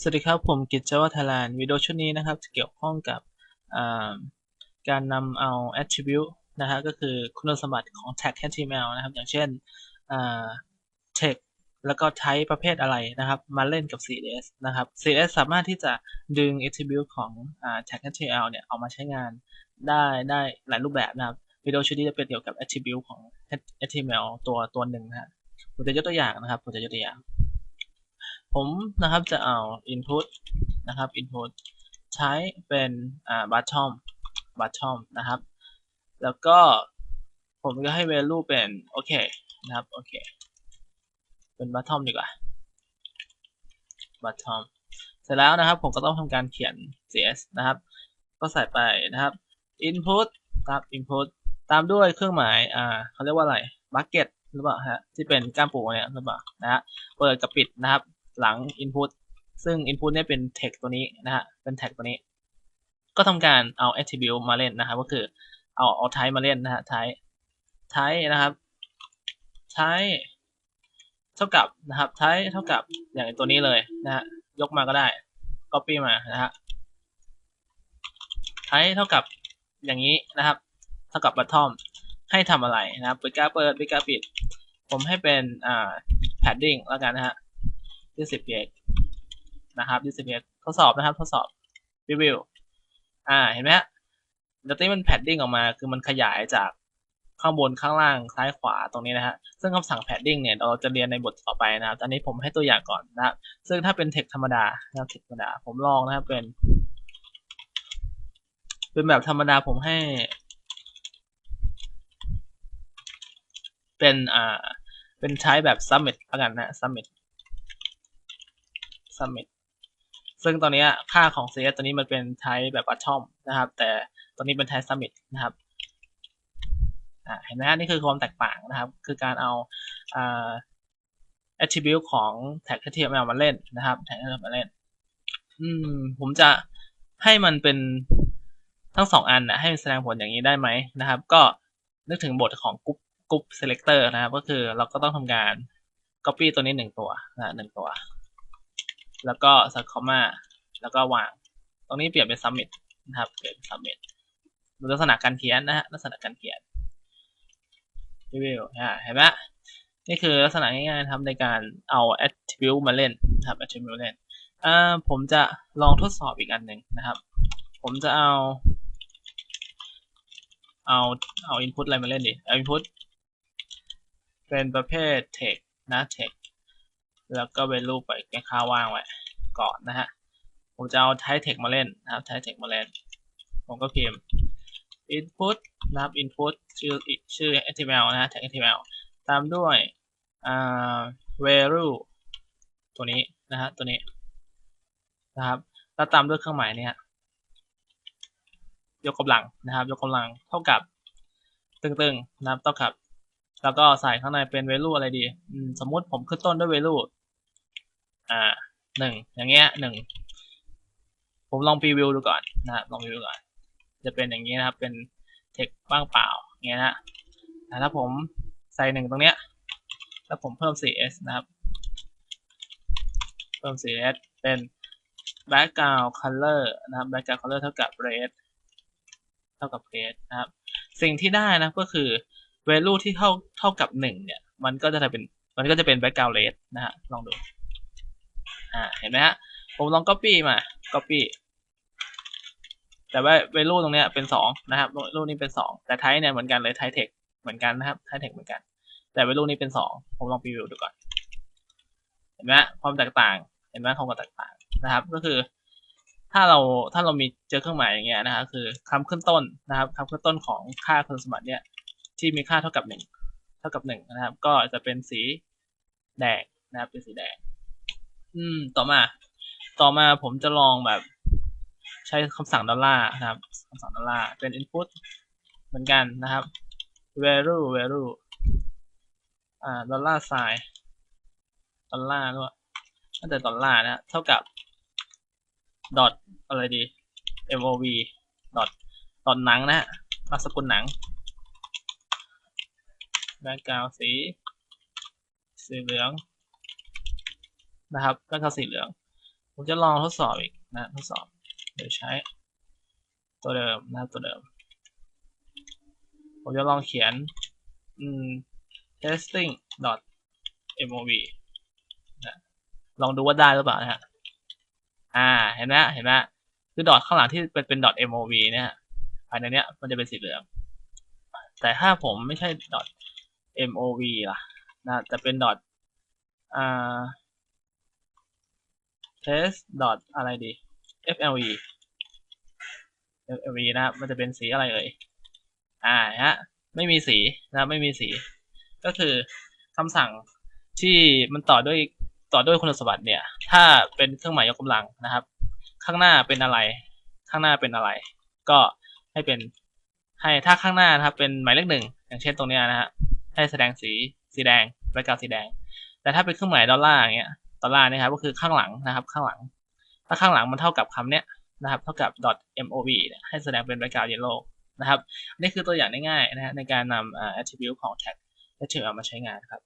สวัสดีครับ ผมกิจจวัฒน์ไทยแลนวิดีโอชุดนี้นะครับจะเกี่ยวข้องกับาการนำเอา attribute นะฮะก็คือคุณสมบัติของ tag HTML นะครับ อย่างเช่น text แล้วก็ type ประเภทอะไรนะครับ มาเล่นกับ CSS นะครับ CSS สามารถที่จะดึง attribute ของอ tag HTML เนี่ยเอามาใช้งานได้ได้หลายรูปแบบนะครับวิดีโอชุดนี้จะเป็นเกี่ยวกับ attribute ของ HTML ตัวตัวหนึ่งนะฮะผมจะยกตัวอย่างนะครับผมจะยกตัวอย่าง ผมนะครับจะเอา input นะครับ input ใช้เป็นอ่า bottom bottom นะครับ แล้วก็ผมก็ให้ value เป็นโอเคนะครับโอเคเป็น bottom ดีกว่า bottom เสร็จแล้วนะครับผมก็ต้องทำการเขียน cs นะครับ ก็ใส่ไปนะครับ input ครับ input ตามด้วยเครื่องหมายอ่าเขาเรียกว่าอะไร bucket หรือเปล่าฮะที่เป็นก้ามปูเนี่ยหรือเปล่านะฮะเปิดกับปิดนะครับ หลัง input ซึ่ง input เนี่ยเป็น text ตัวนี้นะฮะ เป็น tag ตัวนี้ ก็ทำการเอา attribute มาเล่นนะครับ ก็คือเอาเอา type มาเล่นนะฮะ type type นะครับ type เท่ากับนะครับ type เท่ากับอย่างตัวนี้เลยนะฮะ ยกมาก็ได้ copy มานะฮะ type เท่ากับอย่างนี้นะครับ เท่ากับ bottom ให้ทำอะไรนะครับปิดกาเปิดปิดกาปิด ผมให้เป็นอ่า padding แล้วกันนะฮะ 20 px นะครับ 20 px ทดสอบนะครับทดสอบรีวิวอ่าเห็นไหมฮะแล้วที่มันแพดดิ้งออกมา คือมันขยายจากข้างบนข้างล่างซ้ายขวาตรงนี้นะฮะ ซึ่งคำสั่งแพดดิ้งเนี่ยเราจะเรียนในบทต่อไปนะครับตอนนี้ผมให้ตัวอย่างก่อนนะครับ ซึ่งถ้าเป็นเทคธรรมดานะครับเทคธรรมดา ผมลองนะครับเป็น เป็นแบบธรรมดาผมให้ เป็นอ่า เป็นใช้แบบ summit ล้วกันนะ summit summit ซึ่งตอนนี้ค่าของ CS ตัวนี้มันเป็นไทแบบ bottom นะครับ แต่ตอนนี้เป็นไทป์ summit นะครับเห็นไหมฮะนี่คือความแตกต่างนะครับ คือการเอาอ่า attribute ของ tag HTML มาเล่นนะครับ tag HTML มาเล่น อืม ผมจะให้มันเป็นทั้งสองอันนะให้มันแสดงผลอย่างนี้ได้ไหมนะครับ ก็นึกถึงบทของ group group selector นะครับ ก็คือเราก็ต้องทำการ copy ตัวนี้หนึ่งตัวนะหนึ่งตัว แล้วก็ใส่คอมมาแล้วก็วาง ตรงนี้เปลี่ยนเป็น submit นะครับ เปลี่ยนเป็น submit ดูลักษณะการเขียนนะฮะ ลักษณะการเขียนรีวิวอ่าเห็นไหมนี่คือลักษณะง่ายๆทำในการเอา attribute มาเล่นนะครับ attribute เล่นอ่าผมจะลองทดสอบอีกอันหนึ่งนะครับ ผมจะเอา เอาเอา input อะไรมาเล่นดิ เอา input เป็นประเภท text นะ text แล้วก็ value ไปแค่ค่าว่างไว้ก่อนนะฮะ ผมจะเอา type text มาเล่นนะครับ type text มาเล่น ผมก็พิมพ์ input นะครับ input ชื่อชื่อ html นะฮะ tag html ตามด้วยอ่า value ตัวนี้นะฮะ ตัวนี้นะครับ แล้วตามด้วยเครื่องหมายเนี่ย ยกกำลังนะครับ ยกกำลังเท่ากับตึงๆนะครับเท่ากับ แล้วก็ใส่ข้างในเป็น value อะไรดี สมมุติผมขึ้นต้นด้วย value อ่าหนึ่งอย่างเงี้ยหนึ่งผมลองพรีวิวดูก่อนนะครับลองพรีวิวก่อน จะเป็นอย่างนี้นะครับเป็นเทคว่างเปล่าเงี้ยนะแต่ถ้าผมใส่หนึ่งตรงเนี้ยแล้วผมเพิ่ม cs นะครับ เพิ่ม cs เป็น background color นะครับ background color เท่ากับ red เท่ากับ red นะครับ สิ่งที่ได้นะก็คือ value ที่เท่าเท่ากับหนึ่งเนี่ย มันก็จะเป็นมันก็จะเป็น background red นะฮะลองดู อ่าเห็นไหมฮะผมลอง copy มา copy แต่ว่า value ตรงเนี้ยเป็นสองนะครับ value นี้เป็นสองแต่ type เนี่ยเหมือนกันเลย type text เหมือนกันนะครับ type text เหมือนกัน แต่ value นี้เป็นสองผมลอง preview ดูก่อน เห็นไหมความแตกต่าง เห็นไหมความแตกต่างนะครับ ก็คือ ถ้าเราถ้าเรามีเจอเครื่องหมายอย่างเงี้ยนะครับคือคำขึ้นต้นนะครับคำขึ้นต้นของค่าคุณสมบัติเนี่ยที่มีค่าเท่ากับหนึ่งเท่ากับหนึ่งนะครับ ก็จะเป็นสีแดงนะครับเป็นสีแดง อืม ต่อมา ต่อมาผมจะลองแบบ ใช้คำสั่งดอลลาร์นะครับคำสั่งดอลลาร์เป็น input เหมือนกันนะครับ value value อ่าดอลลาร์ sign ดอลลาร์ด้วยแต่ดอลลาร์นะเท่ากับ dot อะไรดี mov dot dot หนังนะฮะนามสกุลหนัง background สีสีเหลือง นะครับ background สีเหลือง ผมจะลองทดสอบอีกนะทดสอบโดยใช้ ตัวเดิมนะครับตัวเดิม ผมจะลองเขียนอืม testing dot mov นะลองดูว่าได้หรือเปล่านะฮะ อ่า เห็นไหมเห็นไหมคือดอทข้างหลังที่เป็นเป็น dot mov เนี่ยภายในเนี้ยมันจะเป็นสีเหลือง แต่ถ้าผมไม่ใช่ dot mov ล่ะ นะแต่เป็น dot อ่า test dot อะไรดี flv flv นะครับมันจะเป็นสีอะไรเอ่ยอ่าฮะไม่มีสีนะครับไม่มีสี ก็คือคำสั่งที่มันต่อด้วยต่อด้วยคุณสมบัติเนี่ย ถ้าเป็นเครื่องหมายยกกำลังนะครับ ข้างหน้าเป็นอะไร ข้างหน้าเป็นอะไร ก็ให้เป็นให้ถ้าข้างหน้านะครับเป็นหมายเลขหนึ่งอย่างเช่นตรงนี้นะฮะให้แสดงสีสีแดงแบกกาวสีแดง แต่ถ้าเป็นเครื่องหมายดอลลาร์อย่างเงี้ย ดอลลาร์นะครับก็คือข้างหลังนะครับข้างหลัง ถ้าข้างหลังมันเท่ากับคำเนี้ยนะครับเท่ากับ .mov ให้แสดงเป็น background yellow นะครับนี่คือตัวอย่างง่ายๆนะฮะในการนำ attribute ของ tag HTML มาใช้งานครับ